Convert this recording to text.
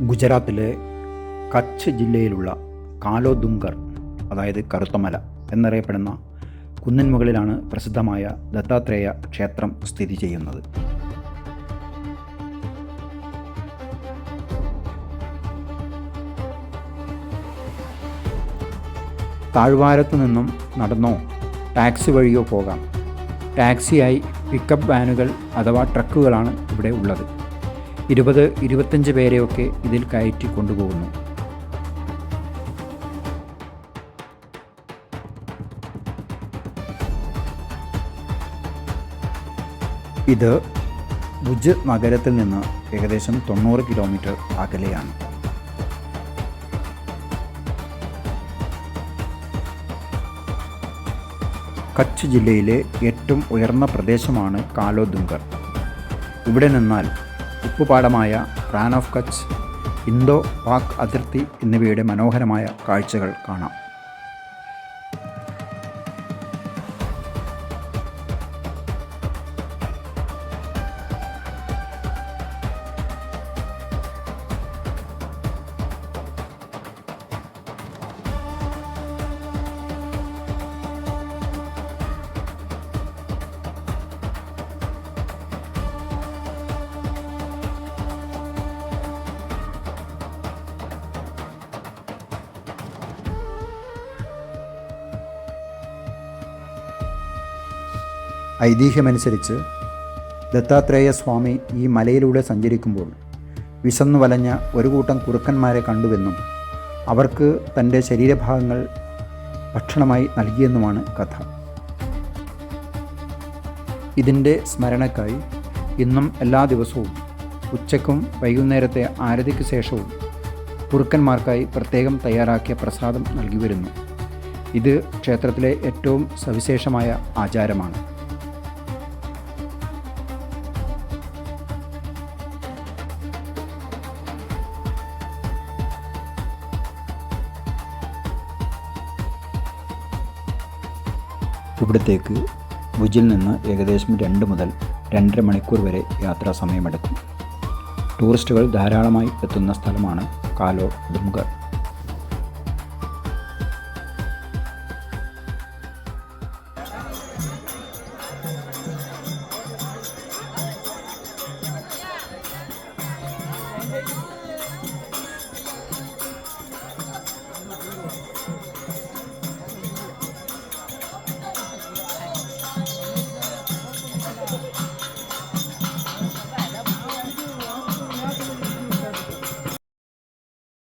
ഗുജറാത്തിലെ കച്ച് ജില്ലയിലുള്ള കാലോദുങ്കർ അതായത് കറുത്തമല എന്നറിയപ്പെടുന്ന കുന്നിൻ മുകളിലാണ് പ്രസിദ്ധമായ ദത്താത്രേയ ക്ഷേത്രം സ്ഥിതി ചെയ്യുന്നത്. താഴ്വാരത്തു നിന്നും നടന്നോ ടാക്സി വഴിയോ പോകാം. ടാക്സിയായി പിക്കപ്പ് വാനുകൾ അഥവാ ട്രക്കുകളാണ് ഇവിടെ ഉള്ളത്. ഇരുപത് ഇരുപത്തഞ്ച് പേരെയൊക്കെ ഇതിൽ കയറ്റി കൊണ്ടുപോകുന്നു. ഇത് ഭുജ് നഗരത്തിൽ നിന്ന് ഏകദേശം തൊണ്ണൂറ് കിലോമീറ്റർ അകലെയാണ്. കച്ച് ജില്ലയിലെ ഏറ്റവും ഉയർന്ന പ്രദേശമാണ് കാലോദുങ്കർ ഇവിടെ നിന്നാൽ ഉപ്പുപാടമായ റാൻ ഓഫ് കച്ച് ഇന്തോ പാക് അതിർത്തി എന്നിവയുടെ മനോഹരമായ കാഴ്ചകൾ കാണാം. ഐതിഹ്യമനുസരിച്ച് ദത്താത്രേയ സ്വാമി ഈ മലയിലൂടെ സഞ്ചരിക്കുമ്പോൾ വിശന്നു വലഞ്ഞ ഒരു കൂട്ടം കുറുക്കന്മാരെ കണ്ടുവെന്നും അവർക്ക് തന്റെ ശരീരഭാഗങ്ങൾ ഭക്ഷണമായി നൽകിയെന്നുമാണ് കഥ. ഇതിന്റെ സ്മരണക്കായി ഇന്നും എല്ലാ ദിവസവും ഉച്ചക്കും വൈകുന്നേരത്തെ ആരതിക്ക് ശേഷവും കുറുക്കന്മാർക്കായി പ്രത്യേകം തയ്യാറാക്കിയ പ്രസാദം നൽകി വരുന്നു. ഇത് ക്ഷേത്രത്തിലെ ഏറ്റവും സവിശേഷമായ ആചാരമാണ്. ഇവിടത്തേക്ക് ഭുജിൽ നിന്ന് ഏകദേശം രണ്ട് മുതൽ രണ്ടര മണിക്കൂർ വരെ യാത്രാ സമയമെടുക്കും ടൂറിസ്റ്റുകൾ ധാരാളമായി എത്തുന്ന സ്ഥലമാണ് കാലോ ഡുംഗർ